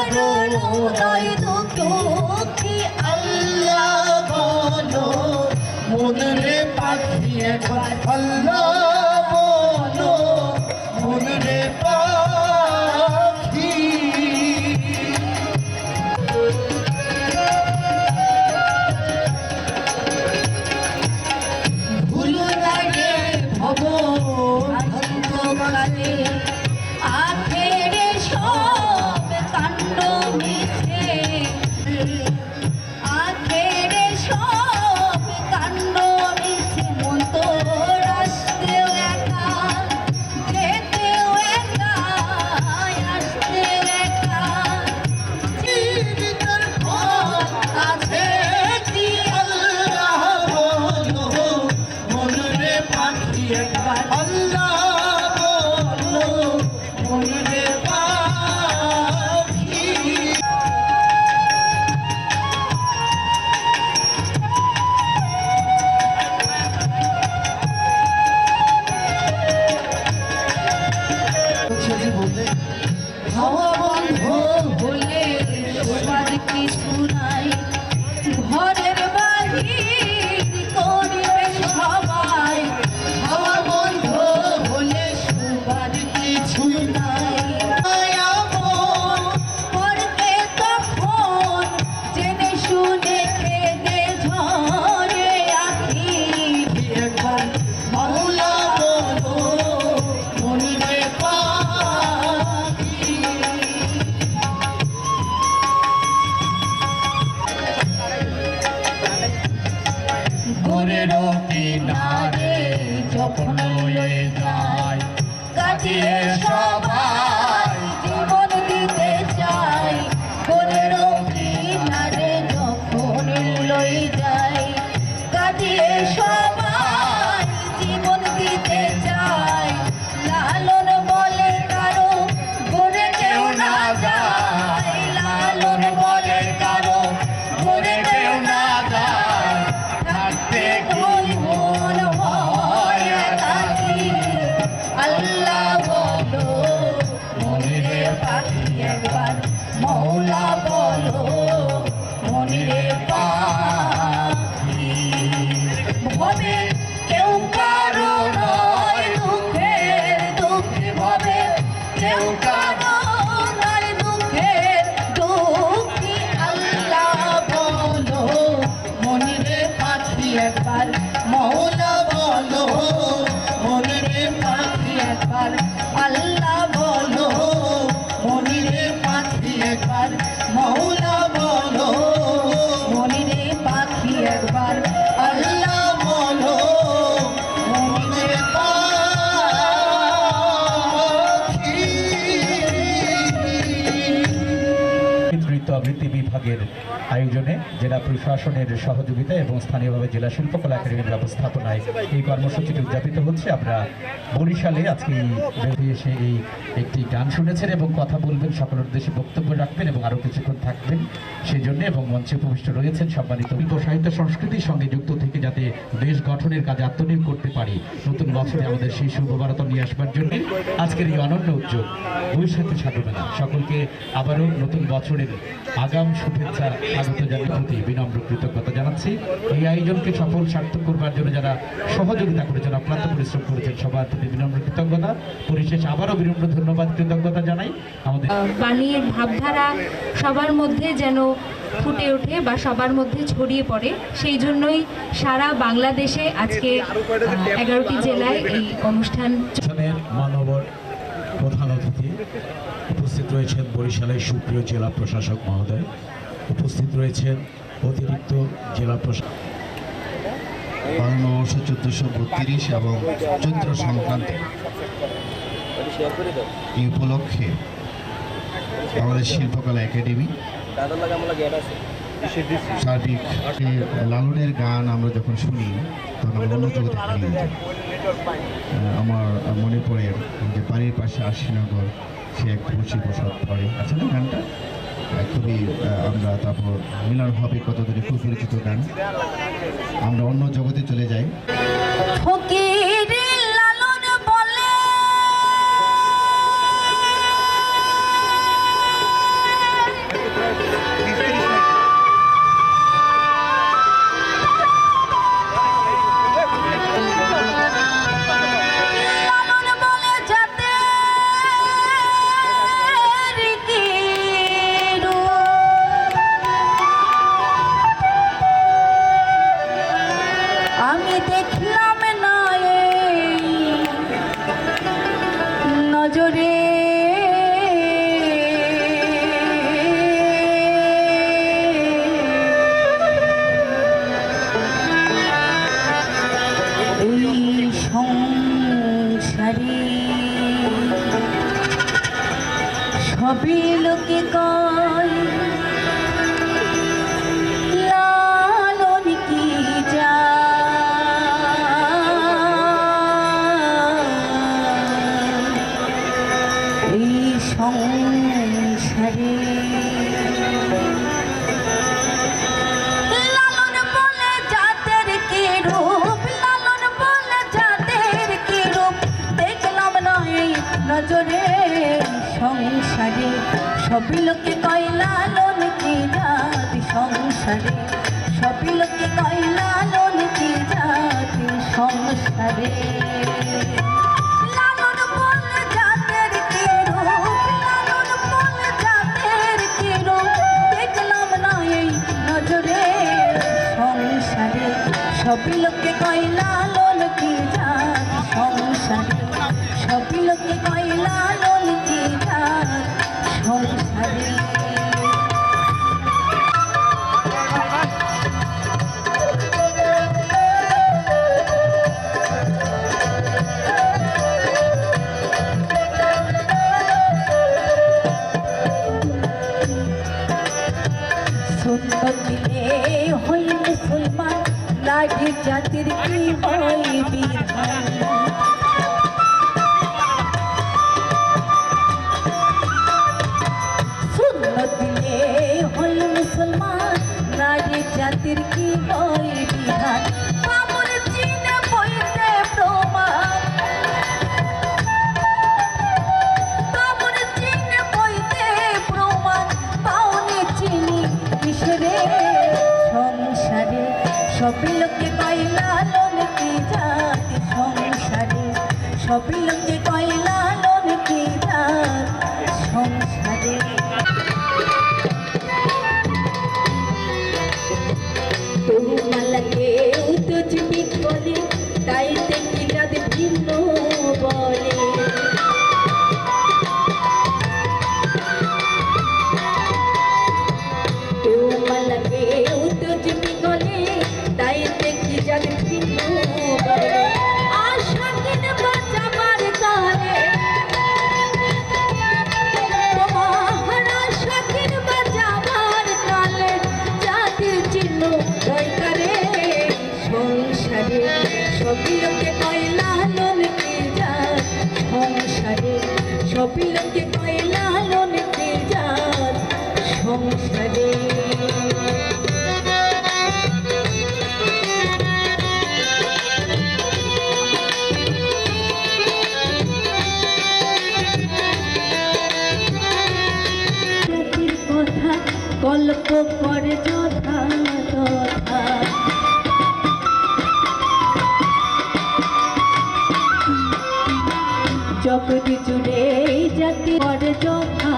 নয় দুঃখী আল্লাহ বলো মনরে পাখি একবার আল্লাহ ঘরের কিনারে যখন যায় কাটিয়ে সবাই Oh বিভাগের আয়োজনে জেলা প্রশাসনের সহযোগিতা এবং স্থানীয়ভাবে জেলা শিল্পকলা একাডেমির ব্যবস্থাপনায় এই কর্মসূচিটি উদযাপিত হচ্ছে। আমরা বরিশালে আজকে এই এসে এই একটি গান শুনেছেন এবং কথা বলবেন, সকলের উদ্দেশ্যে বক্তব্য রাখবেন এবং আরও কিছুক্ষণ থাকবেন সেই জন্য এবং মঞ্চে উপবিষ্ট রয়েছেন সম্মানিত সাহিত্য সংস্কৃতির সঙ্গে যুক্ত থেকে যাতে দেশ গঠনের কাজে আত্মনিয়োগ করতে পারি। নতুন বছরে আমাদের সেই শুভবারত নিয়ে আসবার জন্য আজকের এই অনন্য উদ্যোগ বৈশাখী সাধুমেলা সকলকে আবারও নতুন বছরের আগাম শুভেচ্ছা স্বাগত জানিয়ে প্রতি বিনম্র কৃতজ্ঞতা জানাচ্ছি। এই আয়োজনকে সফল সার্থক করবার জন্য যারা সহযোগিতা করেছেন অক্লান্ত পরিশ্রম করেছেন সবার প্রতি বিনম্র কৃতজ্ঞতা। পরিশেষে আবারও বিনম্র ধন্যবাদ কৃতজ্ঞতা জানাই। আমাদের বাণীর ভাবধারা সবার মধ্যে যেন ফুটে ওঠে বা সবার মধ্যে ছড়িয়ে পড়ে সেই জন্যই সারা বাংলাদেশে আজকে এগারোটি জেলায় এই অনুষ্ঠান মানবর প্রধান অতিথি রয়েছেন বরিশালের সুপ্রিয় জেলা প্রশাসক মহোদয়। উপস্থিত রয়েছেন অতিরিক্ত জেলা প্রশাসক। বাংলা নববর্ষ চোদ্দোশো বত্রিশ এবং চৈত্র সংক্রান্তি এই উপলক্ষে আমাদের শিল্পকলা একাডেমি সার্বিক লালনের গান আমরা যখন শুনি, তখন আমরা অন্য আমার মনে পড়ে যে বাড়ির পাশে আশিনগর সে এক তুলসী প্রসাদ পড়ে আছে না গানটা? খুবই আমরা তারপর মিলন হবে কত দূরে খুব পরিচিত গান। আমরা অন্য জগতে চলে যাই। সব লোকে কয়লা লোন কে জাত সংসারে? সব লোকে কয়লা লোন কে জাত সংসারে? সুন্নতিতে হই মুসলমান লাঠি জাতির কি হই বিধান সুন্নতিতে হই মুসলমান লাঠি জাতির কি হই 好冰冷的 সপিলকে পায় লালনকে যার সংসারে। গল্প করে যথা তথা। জগৎ জুড়ে জাতি বড় যথা